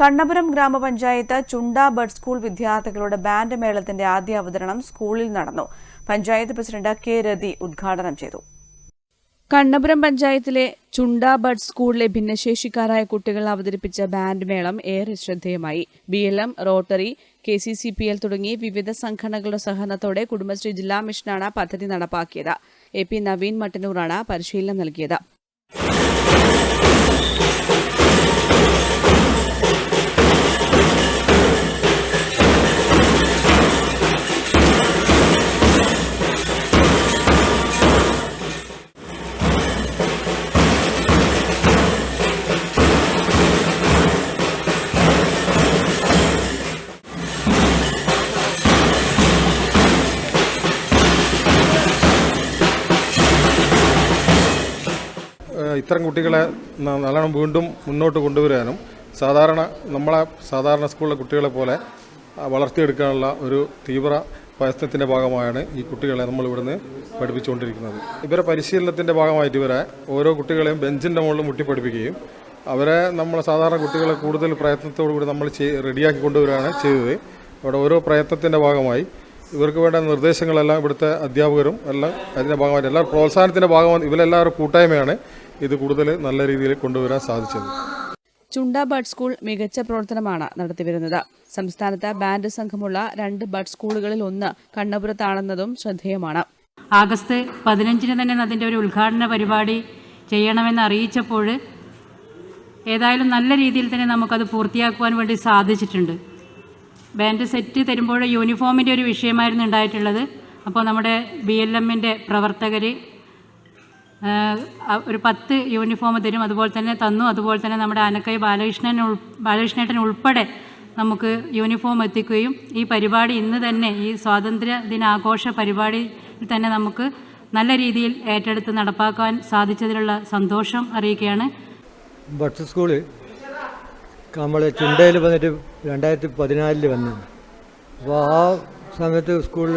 കണ്ണപുരം ഗ്രാമപഞ്ചായത്ത് Chunda bud school വിദ്യാർത്ഥികളുടെ band മേളത്തിന്റെ ആദ്യ അവതരണം സ്കൂളിൽ നടന്നു. പഞ്ചായത്ത് പ്രസിഡന്റ് കെ രതി ഉദ്ഘാടനം ചെയ്തു. കണ്ണപുരം പഞ്ചായത്തിലെ ചുണ്ട ബഡ് സ്കൂളിലെ ഭിന്നശേഷിക്കാരായ കുട്ടികൾ അവതരിപ്പിച്ച ബാൻഡ് മേളം ഏറെ ശ്രദ്ധേയമായി. B L M Rotary K C C P L തുടങ്ങി വിവിധ സംഘടനകളുടെ സഹകരണത്തോടെ കുടുംബശ്രീ ജില്ലാ മിഷനാണ് പദ്ധതി നടപ്പാക്കിയത്. എ പി നവീൻ മട്ടന്നൂറാണ് പരിശീലനം നൽകിയത്. ഇത്തരം കുട്ടികളെ നല്ലോണം വീണ്ടും മുന്നോട്ട് കൊണ്ടുവരാനും സാധാരണ നമ്മളെ സാധാരണ സ്കൂളിലെ കുട്ടികളെ പോലെ വളർത്തിയെടുക്കാനുള്ള ഒരു തീവ്ര പ്രയത്നത്തിന്റെ ഭാഗമായാണ് ഈ കുട്ടികളെ നമ്മൾ ഇവിടുന്ന് പഠിപ്പിച്ചുകൊണ്ടിരിക്കുന്നത്. ഇവരെ പരിശീലനത്തിന്റെ ഭാഗമായിട്ട് ഇവരെ ഓരോ കുട്ടികളെയും ബെഞ്ചിന്റെ മുകളിൽ മുട്ടി പഠിപ്പിക്കുകയും അവരെ നമ്മൾ സാധാരണ കുട്ടികളെ കൂടുതൽ പ്രയത്നത്തോടു കൂടി നമ്മൾ റെഡിയാക്കി കൊണ്ടുവരികയാണ് ചെയ്തത്. അവിടെ ഓരോ പ്രയത്നത്തിന്റെ ഭാഗമായി ഇവർക്ക് വേണ്ട നിർദ്ദേശങ്ങളെല്ലാം ഇവിടുത്തെ അധ്യാപകരും എല്ലാം അതിന്റെ ഭാഗമായിട്ട് എല്ലാ പ്രോത്സാഹനത്തിന്റെ ഭാഗമായി ഇവരെല്ലാവരും കൂട്ടായ്മയാണ് ഇത് കൂടുതൽ നല്ല രീതിയിൽ കൊണ്ടുവരാൻ സാധിച്ചത്. ചുണ്ട ബഡ് സ്കൂൾ മികച്ച പ്രവർത്തനമാണ് നടത്തിവരുന്നത്. സംസ്ഥാനത്ത് ബാൻഡ് സംഘമുള്ള രണ്ട് ബഡ് സ്കൂളുകളിൽ ഒന്ന് കണ്ണപുരത്താണെന്നതും ശ്രദ്ധേയമാണ്. ആഗസ്റ്റ് പതിനഞ്ചിന് തന്നെ അതിന്റെ ഒരു ഉദ്ഘാടന പരിപാടി ചെയ്യണമെന്ന് അറിയിച്ചപ്പോൾ ഏതായാലും നല്ല രീതിയിൽ തന്നെ നമുക്കത് പൂർത്തിയാക്കുവാൻ വേണ്ടി സാധിച്ചിട്ടുണ്ട്. ബാൻഡ് സെറ്റ് തരുമ്പോൾ യൂണിഫോമിന്റെ ഒരു വിഷയമായിരുന്നു ഉണ്ടായിട്ടുള്ളത്. അപ്പോൾ നമ്മുടെ ബി എൽ എമ്മിന്റെ പ്രവർത്തകർ ഒരു പത്ത് യൂണിഫോം തരും. അതുപോലെ തന്നെ തന്നു. അതുപോലെ തന്നെ നമ്മുടെ ആനക്കൈ ബാലകൃഷ്ണൻ ഉൾ ബാലകൃഷ്ണേട്ടൻ ഉൾപ്പെടെ നമുക്ക് യൂണിഫോം എത്തിക്കുകയും ഈ പരിപാടി ഇന്ന് തന്നെ ഈ സ്വാതന്ത്ര്യ ദിനാഘോഷ പരിപാടിയിൽ തന്നെ നമുക്ക് നല്ല രീതിയിൽ ഏറ്റെടുത്ത് നടപ്പാക്കാൻ സാധിച്ചതിലുള്ള സന്തോഷം അറിയിക്കുകയാണ്. ബട്ട് സ്കൂൾ നമ്മൾ ചുണ്ടയിൽ വന്നിട്ട് രണ്ടായിരത്തി പതിനാലിൽ വന്നു. അപ്പോൾ ആ സമയത്ത് സ്കൂളിൽ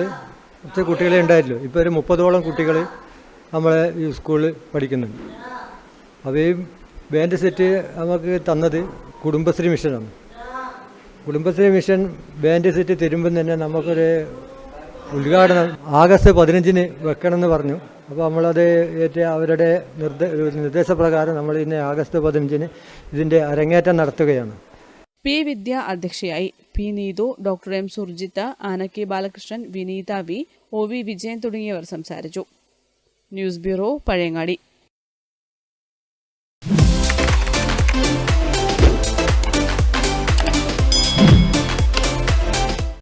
കുറച്ച് കുട്ടികളെ ഉണ്ടായിരുന്നു ഇപ്പോൾ ഒരു മുപ്പതോളം കുട്ടികൾ നമ്മളെ ഈ സ്കൂളിൽ പഠിക്കുന്നുണ്ട്. അപ്പോൾ ഈ ബാൻഡ് സെറ്റ് നമുക്ക് തന്നത് കുടുംബശ്രീ മിഷനാണ്. കുടുംബശ്രീ മിഷൻ ബാൻഡ് സെറ്റ് തരുമ്പം തന്നെ നമുക്കൊരു ഉദ്ഘാടനം ആഗസ്റ്റ് പതിനഞ്ചിന് വെക്കണമെന്ന് പറഞ്ഞു. അപ്പോൾ നമ്മളത് ഏറ്റ അവരുടെ നിർദ്ദേ നിർദ്ദേശപ്രകാരം നമ്മൾ ഇന്ന് ആഗസ്റ്റ് പതിനഞ്ചിന് ഇതിന്റെ അരങ്ങേറ്റം നടത്തുകയാണ്. പി വിദ്യ അധ്യക്ഷയായി P Neethu doctor M Surjith Anakki Balakrishnan Vineetha V O V Vijayan തുടങ്ങിയവർ സംസാരിച്ചു. News bureau Pazhayangadi.